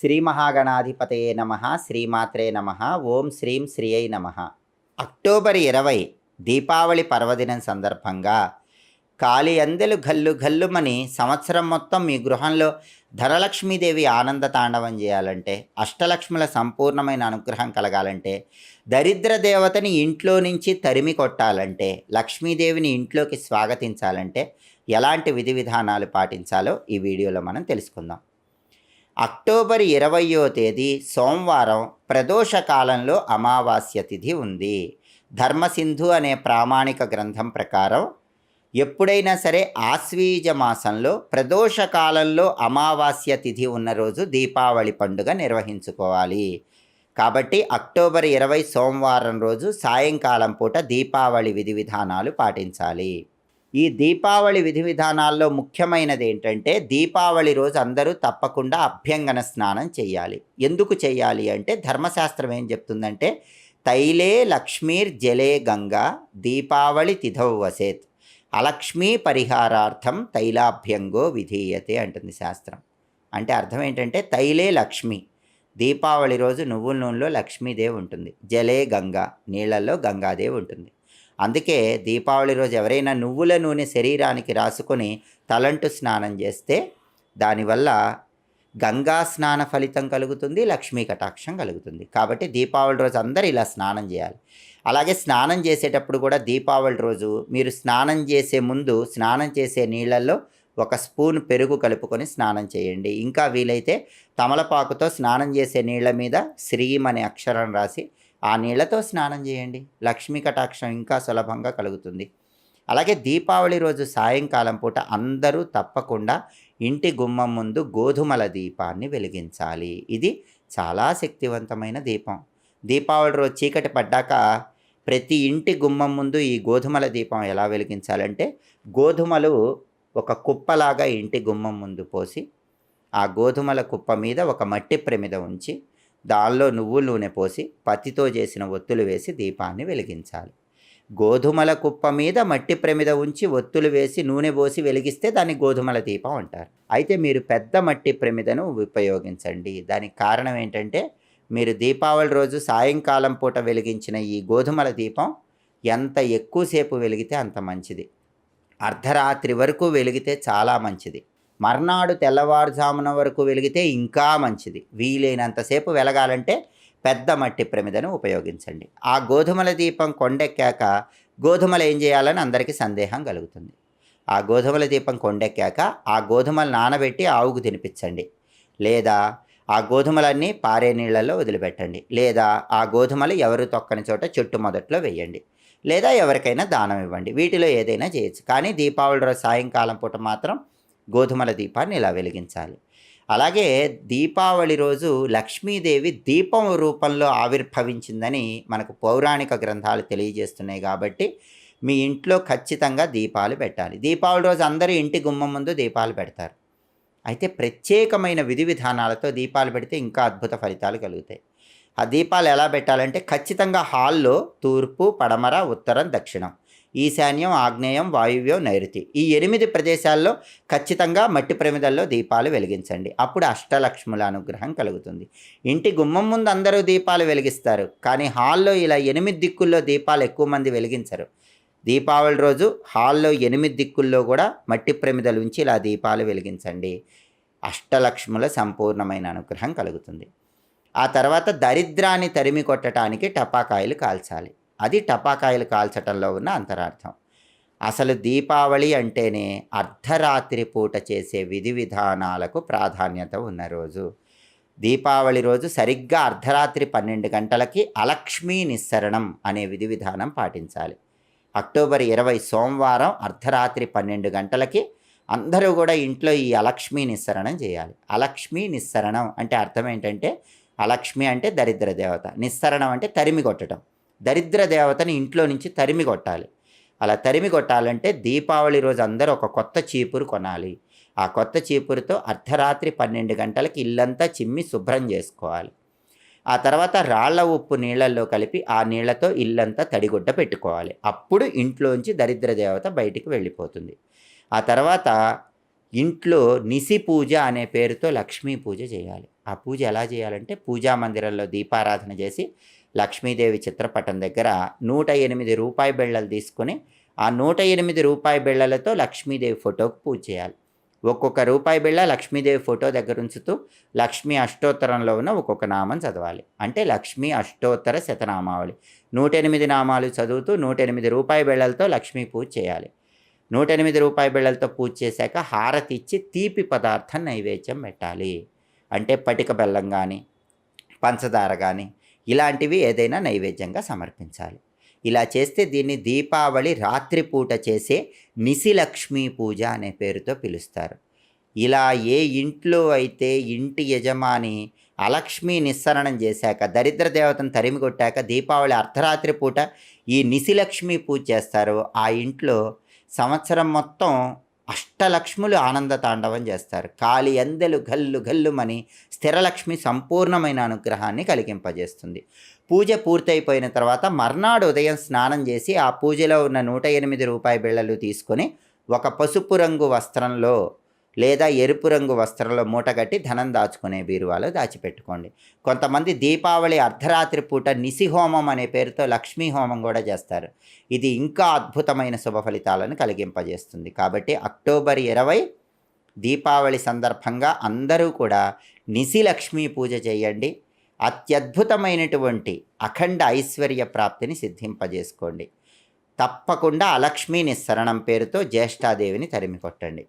శ్రీ మహాగణాధిపతయే నమ శ్రీమాత్రే నమ ఓం శ్రీం శ్రీయై నమ. అక్టోబర్ ఇరవై దీపావళి పర్వదినం సందర్భంగా కాలి అందెలు గల్లు గల్లుమని సంవత్సరం మొత్తం మీ గృహంలో ధనలక్ష్మీదేవి ఆనంద తాండవం చేయాలంటే అష్టలక్ష్ముల సంపూర్ణమైన అనుగ్రహం కలగాలంటే దరిద్ర దేవతని ఇంట్లో నుంచి తరిమి కొట్టాలంటే లక్ష్మీదేవిని ఇంట్లోకి స్వాగతించాలంటే ఎలాంటి విధి విధానాలు పాటించాలో ఈ వీడియోలో మనం తెలుసుకుందాం. అక్టోబర్ ఇరవయో తేదీ సోమవారం ప్రదోష కాలంలో అమావాస్య తిథి ఉంది. ధర్మసింధు అనే ప్రామాణిక గ్రంథం ప్రకారం ఎప్పుడైనా సరే ఆశ్వీజ మాసంలో ప్రదోష కాలంలో అమావాస్య తిథి ఉన్న రోజు దీపావళి పండుగ నిర్వహించుకోవాలి. కాబట్టి అక్టోబర్ ఇరవై సోమవారం రోజు సాయంకాలం పూట దీపావళి విధి విధానాలు పాటించాలి. ఈ దీపావళి విధి విధానాల్లో ముఖ్యమైనది ఏంటంటే దీపావళి రోజు అందరూ తప్పకుండా అభ్యంగన స్నానం చేయాలి. ఎందుకు చేయాలి అంటే ధర్మశాస్త్రం ఏం చెప్తుందంటే తైలే లక్ష్మీర్ జలే గంగా దీపావళి తిథౌ వసేత్. అలక్ష్మీ పరిహారార్థం తైలాభ్యంగో విధీయతే అంటుంది శాస్త్రం. అంటే అర్థం ఏంటంటే తైలే లక్ష్మి. దీపావళి రోజు నువ్వుల నూనెలో లక్ష్మీదేవి ఉంటుంది. జలే గంగా నీళ్ళల్లో గంగాదేవి ఉంటుంది. అందుకే దీపావళి రోజు ఎవరైనా నువ్వుల నూనె శరీరానికి రాసుకొని తలంటు స్నానం చేస్తే దానివల్ల గంగా స్నాన ఫలితం కలుగుతుంది లక్ష్మీ కటాక్షం కలుగుతుంది. కాబట్టి దీపావళి రోజు అందరూ ఇలా స్నానం చేయాలి. అలాగే స్నానం చేసేటప్పుడు కూడా దీపావళి రోజు మీరు స్నానం చేసే ముందు స్నానం చేసే నీళ్ళల్లో ఒక స్పూన్ పెరుగు కలుపుకొని స్నానం చేయండి. ఇంకా వీలైతే తమలపాకుతో స్నానం చేసే నీళ్ళ మీద శ్రీం అనే అక్షరం రాసి ఆ నీళ్ళతో స్నానం చేయండి. లక్ష్మీ కటాక్షం ఇంకా సులభంగా కలుగుతుంది. అలాగే దీపావళి రోజు సాయంకాలం పూట అందరూ తప్పకుండా ఇంటి గుమ్మం ముందు గోధుమల దీపాన్ని వెలిగించాలి. ఇది చాలా శక్తివంతమైన దీపం. దీపావళి రోజు చీకటి పడ్డాక ప్రతి ఇంటి గుమ్మం ముందు ఈ గోధుమల దీపం ఎలా వెలిగించాలంటే గోధుమలు ఒక కుప్పలాగా ఇంటి గుమ్మం ముందు పోసి ఆ గోధుమల కుప్ప మీద ఒక మట్టి ప్రమిద ఉంచి దానిలో నువ్వుల నూనె పోసి పత్తితో చేసిన ఒత్తులు వేసి దీపాన్ని వెలిగించాలి. గోధుమల కుప్ప మీద మట్టి ప్రమిద ఉంచి ఒత్తులు వేసి నూనె పోసి వెలిగిస్తే దాన్ని గోధుమల దీపం అంటారు. అయితే మీరు పెద్ద మట్టి ప్రమిదను ఉపయోగించండి. దానికి కారణం ఏంటంటే మీరు దీపావళి రోజు సాయంకాలం పూట వెలిగించిన ఈ గోధుమల దీపం ఎంత ఎక్కువసేపు వెలిగితే అంత మంచిది. అర్ధరాత్రి వరకు వెలిగితే చాలా మంచిది. మర్నాడు తెల్లవారుజామున వరకు వెలిగితే ఇంకా మంచిది. వీలైనంతసేపు వెలగాలంటే పెద్ద మట్టి ప్రమిదను ఉపయోగించండి. ఆ గోధుమల దీపం కొండెక్కాక గోధుమలు ఏం చేయాలని అందరికీ సందేహం కలుగుతుంది. ఆ గోధుమల దీపం కొండెక్కాక ఆ గోధుమలు నానబెట్టి ఆవుకు తినిపించండి. లేదా ఆ గోధుమలన్నీ పారే నీళ్ళల్లో వదిలిపెట్టండి. లేదా ఆ గోధుమలు ఎవరు తొక్కని చోట చెట్టు మొదట్లో వేయండి. లేదా ఎవరికైనా దానం ఇవ్వండి. వీటిలో ఏదైనా చేయొచ్చు. కానీ దీపావళి రోజు సాయంకాలం పూట మాత్రం గోధుమల దీపాన్ని ఇలా వెలిగించాలి. అలాగే దీపావళి రోజు లక్ష్మీదేవి దీపం రూపంలో ఆవిర్భవించిందని మనకు పౌరాణిక గ్రంథాలు తెలియజేస్తున్నాయి కాబట్టి మీ ఇంట్లో ఖచ్చితంగా దీపాలు పెట్టాలి. దీపావళి రోజు అందరూ ఇంటి గుమ్మం ముందు దీపాలు పెడతారు. అయితే ప్రత్యేకమైన విధి విధానాలతో దీపాలు పెడితే ఇంకా అద్భుత ఫలితాలు కలుగుతాయి. ఆ దీపాలు ఎలా పెట్టాలంటే ఖచ్చితంగా హాల్లో తూర్పు పడమర ఉత్తరం దక్షిణం. ఈశాన్యం ఆగ్నేయం వాయువ్యం నైరుతి. ఈ ఎనిమిది ప్రదేశాల్లో ఖచ్చితంగా మట్టి ప్రమిదల్లో దీపాలు వెలిగించండి. అప్పుడు అష్టలక్ష్ముల అనుగ్రహం కలుగుతుంది. ఇంటి గుమ్మం ముందు అందరూ దీపాలు వెలిగిస్తారు. కానీ హాల్లో ఇలా ఎనిమిది దిక్కుల్లో దీపాలు ఎక్కువ మంది వెలిగించరు. దీపావళి రోజు హాల్లో ఎనిమిది దిక్కుల్లో కూడా మట్టి ప్రమిదలు ఉంచి ఇలా దీపాలు వెలిగించండి. అష్టలక్ష్ముల సంపూర్ణమైన అనుగ్రహం కలుగుతుంది. ఆ తర్వాత దరిద్రాన్ని తరిమి కొట్టడానికి టపాకాయలు కాల్చాలి. అది టపాకాయలు కాల్చటంలో ఉన్న అంతరార్థం. అసలు దీపావళి అంటేనే అర్ధరాత్రి పూట చేసే విధి విధానాలకు ప్రాధాన్యత ఉన్న రోజు. దీపావళి రోజు సరిగ్గా అర్ధరాత్రి పన్నెండు గంటలకి అలక్ష్మీ నిస్సరణం అనే విధి విధానం పాటించాలి. అక్టోబర్ ఇరవై సోమవారం అర్ధరాత్రి పన్నెండు గంటలకి అందరూ కూడా ఇంట్లో ఈ అలక్ష్మీ నిస్సరణం చేయాలి. అలక్ష్మీ నిస్సరణం అంటే అర్థం ఏంటంటే అలక్ష్మి అంటే దరిద్ర దేవత నిస్సరణం అంటే తరిమి కొట్టడం దరిద్ర దేవతని ఇంట్లో నుంచి తరిమి కొట్టాలి. అలా తరిమి కొట్టాలంటే దీపావళి రోజు అందరూ ఒక కొత్త చీపురు కొనాలి. ఆ కొత్త చీపురుతో అర్ధరాత్రి పన్నెండు గంటలకి ఇల్లంతా చిమ్మి శుభ్రం చేసుకోవాలి. ఆ తర్వాత రాళ్ళ ఉప్పు నీళ్ళల్లో కలిపి ఆ నీళ్ళతో ఇల్లంతా తడిగుడ్డ పెట్టుకోవాలి. అప్పుడు ఇంట్లోంచి దరిద్ర దేవత బయటికి వెళ్ళిపోతుంది. ఆ తర్వాత ఇంట్లో నిసి పూజ అనే పేరుతో లక్ష్మీ పూజ చేయాలి. ఆ పూజ ఎలా చేయాలంటే పూజా మందిరంలో దీపారాధన చేసి లక్ష్మీదేవి చిత్రపటం దగ్గర నూట ఎనిమిది రూపాయి బిళ్ళలు తీసుకొని ఆ నూట ఎనిమిది రూపాయి బిళ్ళలతో లక్ష్మీదేవి ఫోటోకు పూజ చేయాలి. ఒక్కొక్క రూపాయి బిళ్ళ లక్ష్మీదేవి ఫోటో దగ్గర ఉంచుతూ లక్ష్మీ అష్టోత్తరంలో ఉన్న ఒక్కొక్క నామం చదవాలి. అంటే లక్ష్మీ అష్టోత్తర శతనామావళి. నూట ఎనిమిది నామాలు చదువుతూ నూట ఎనిమిది రూపాయి బిళ్ళలతో లక్ష్మీ పూజ చేయాలి. నూట ఎనిమిది రూపాయి బిళ్ళలతో పూజ చేశాక హారతి ఇచ్చి తీపి పదార్థం నైవేద్యం పెట్టాలి. అంటే పటిక బెల్లం కానీ పంచదార కానీ ఇలాంటివి ఏదైనా నైవేద్యంగా సమర్పించాలి. ఇలా చేస్తే దీన్ని దీపావళి రాత్రిపూట చేసే నిశిలక్ష్మీ పూజ అనే పేరుతో పిలుస్తారు. ఇలా ఏ ఇంట్లో అయితే ఇంటి యజమాని అలక్ష్మి నిస్సరణం చేశాక దరిద్ర దేవతను తరిమి కొట్టాక దీపావళి అర్ధరాత్రి పూట ఈ నిశిలక్ష్మి పూజ చేస్తారో ఆ ఇంట్లో సంవత్సరం మొత్తం అష్టలక్ష్ములు ఆనంద తాండవం చేస్తారు. కాలి అందెలు గల్లు గల్లుమని స్థిరలక్ష్మి సంపూర్ణమైన అనుగ్రహాన్ని కలిగింపజేస్తుంది. పూజ పూర్తయిపోయిన తర్వాత మర్నాడు ఉదయం స్నానం చేసి ఆ పూజలో ఉన్న నూట ఎనిమిది రూపాయి బిళ్ళలు తీసుకొని ఒక పసుపు రంగు వస్త్రంలో లేదా ఎరుపు రంగు వస్త్రంలో మూటగట్టి ధనం దాచుకునే బీరువాలో దాచిపెట్టుకోండి. కొంతమంది దీపావళి అర్ధరాత్రి పూట నిసిహోమం అనే పేరుతో లక్ష్మీ హోమం కూడా చేస్తారు. ఇది ఇంకా అద్భుతమైన శుభ ఫలితాలను కలిగింపజేస్తుంది. కాబట్టి అక్టోబర్ ఇరవై దీపావళి సందర్భంగా అందరూ కూడా నిసి లక్ష్మీ పూజ చేయండి. అత్యద్భుతమైనటువంటి అఖండ ఐశ్వర్య ప్రాప్తిని సిద్ధింపజేసుకోండి. తప్పకుండా అలక్ష్మీ నిస్సరణం పేరుతో జ్యేష్ఠాదేవిని తరిమి కొట్టండి